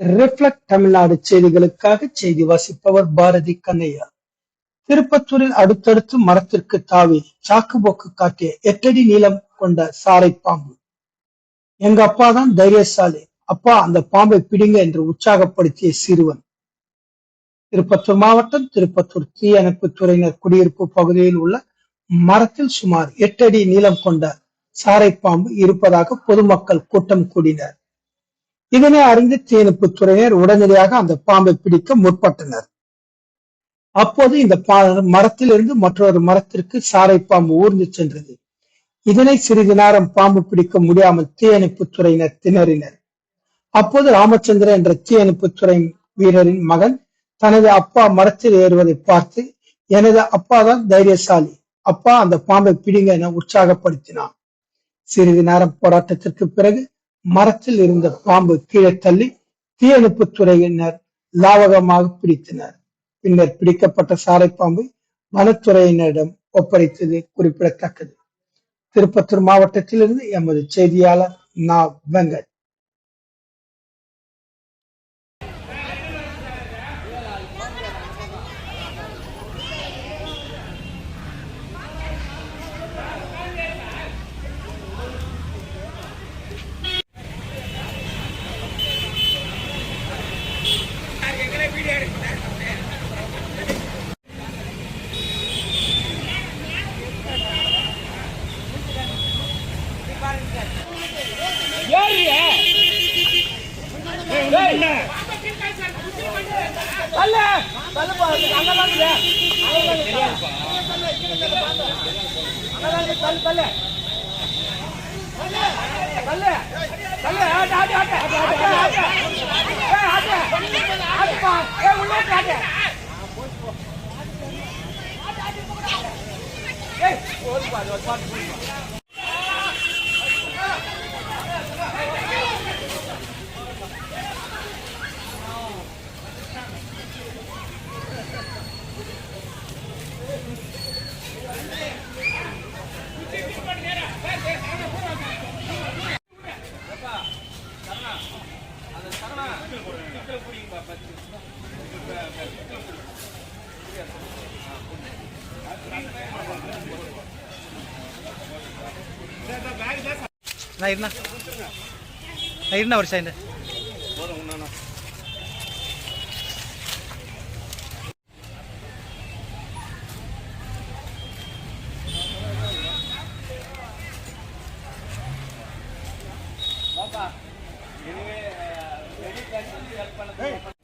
Reflect Tamil Nadu செய்திகளுக்காக செய்தி வாசிப்பவர் பாரதி கண்ணையா. திருப்பத்தூரில் அடுத்தடுத்து மரத்திற்கு தாவி சாக்கு போக்கு காட்டிய எட்டடி நீளம் கொண்ட சாரை பாம்பு. எங்க அப்பா தான் தைரியசாலி. அப்பா அந்த பாம்பை பிடிங்க என்று உற்சாகப்படுத்திய சிறுவன். திருப்பத்தூர் மாவட்டம் திருப்பத்தூர் தீயணைப்பு துறையினர் குடியிருப்பு பகுதியில் உள்ள மரத்தில் சுமார் எட்டடி நீளம் கொண்ட சாரை பாம்பு இருப்பதாக பொதுமக்கள் கூட்டம் கூடினர். இதனை அறிந்து தீயணைப்பு துறையினர் உடனடியாக அந்த பாம்பை பிடிக்க முற்பட்டனர். அப்போது இந்த மரத்திலிருந்து மற்றொரு மரத்திற்கு சாரை பாம்பு ஊர்ந்து சென்றது. இதனை சிறிது நேரம் பாம்பு பிடிக்க முடியாமல் தீயணைப்பு துறையினர் திணறினர். அப்போது ராமச்சந்திரன் என்ற தீயணைப்பு துறை வீரரின் மகன் தனது அப்பா மரத்தில் ஏறுவதை பார்த்து எனது அப்பா தான் தைரியசாலி. அப்பா அந்த பாம்பை பிடிங்க என உற்சாகப்படுத்தினான். சிறிது நேரம் போராட்டத்திற்கு பிறகு மரத்தில் இருந்த பாம்பு கீழே தள்ளி தீயணைப்பு துறையினர் லாவகமாக பிடித்தனர். பின்னர் பிடிக்கப்பட்ட சாரை பாம்பை வனத்துறையினரிடம் ஒப்படைத்தது குறிப்பிடத்தக்கது. திருப்பத்தூர் மாவட்டத்திலிருந்து எமது செய்தியாளர் நா. வெங்கட். ஏய் ஆட்டு ஆட்டுப்பா ஏய் உள்ள ஆட்டு ஏய் ஓடுப்பா அது பாட்டு நான் இருந்தா நான் இருந்தா ஒரு சைண்டு எனிவே ரெடி கேஷ் ஹெல்ப் பண்ண